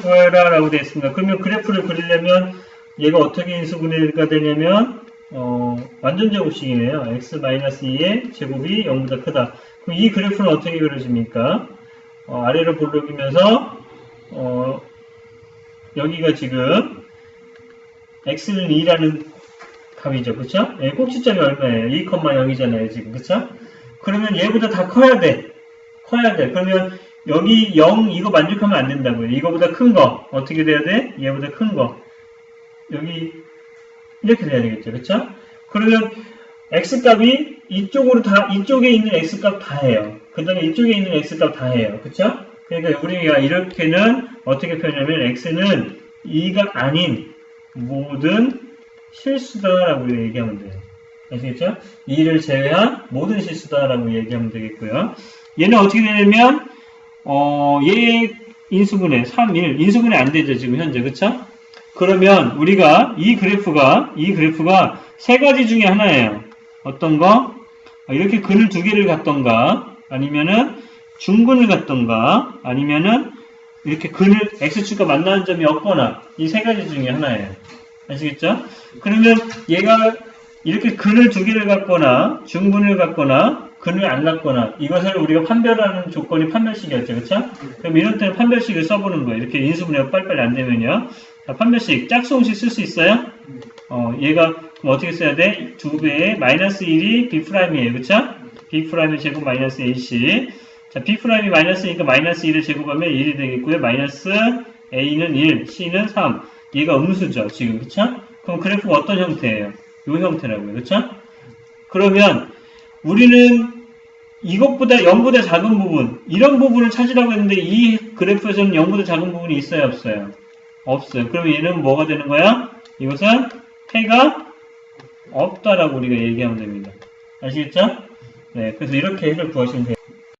구해라 라고 되어 있습니다. 그러면 그래프를 그리려면 얘가 어떻게 인수분해가 되냐면 어, 완전 제곱식이네요. x-2의 제곱이 0보다 크다. 그럼 이 그래프는 어떻게 그려집니까? 어, 아래로 볼록이면서 어, 여기가 지금 x는 2라는 값이죠. 그쵸? 예, 꼭지점이 얼마예요? 2,0이잖아요. 지금. 그쵸? 그러면 얘보다 다 커야 돼. 커야 돼. 그러면 여기 0 이거 만족하면 안 된다고요. 이거보다 큰 거. 어떻게 돼야 돼? 얘보다 큰 거. 여기 이렇게 돼야 되겠죠. 그쵸? 그러면 x값이 이쪽으로 다 이쪽에 있는 x값 다 해요. 그 다음에 이쪽에 있는 x값 다 해요. 그쵸? 그러니까 우리가 이렇게는 어떻게 표현하면 x는 2가 아닌 모든 실수다라고 얘기하면 돼요. 아시겠죠? 2를 제외한 모든 실수다라고 얘기하면 되겠고요. 얘는 어떻게 되냐면 어, 얘의 인수분해 3, 1 인수분해 안 되죠 지금 현재 그쵸? 그러면 우리가 이 그래프가 이 그래프가 세 가지 중에 하나예요. 어떤 거? 어, 이렇게 근을 두 개를 갖던가 아니면은 중근을 갖던가 아니면은 이렇게 근을 x축과 만나는 점이 없거나 이 세 가지 중에 하나예요. 아시겠죠? 그러면 얘가 이렇게 근을 두 개를 갖거나 중근을 갖거나 근을 안 갖거나 이것을 우리가 판별하는 조건이 판별식이었죠. 그렇죠? 그럼 이런 때는 판별식을 써보는 거예요. 이렇게 인수분해가 빨리빨리 안 되면요. 자, 판별식 짝수공식 쓸 수 있어요? 어, 얘가 어떻게 써야 돼? 두 배의 마이너스 1이 B'이에요. 그쵸? B'의 제곱 마이너스 AC. 자, B'이 마이너스니까 마이너스 1을 제곱하면 1이 되겠고요. 마이너스 A는 1, C는 3. 얘가 음수죠. 지금. 그쵸? 그럼 그래프가 어떤 형태예요? 요 형태라고요. 그쵸? 그러면 우리는 이것보다 0보다 작은 부분, 이런 부분을 찾으라고 했는데 이 그래프에서는 0보다 작은 부분이 있어요? 없어요? 없어요. 그러면 얘는 뭐가 되는 거야? 이것은 해가 없다라고 우리가 얘기하면 됩니다. 아시겠죠? 네, 그래서 이렇게 해를 구하시면 돼요.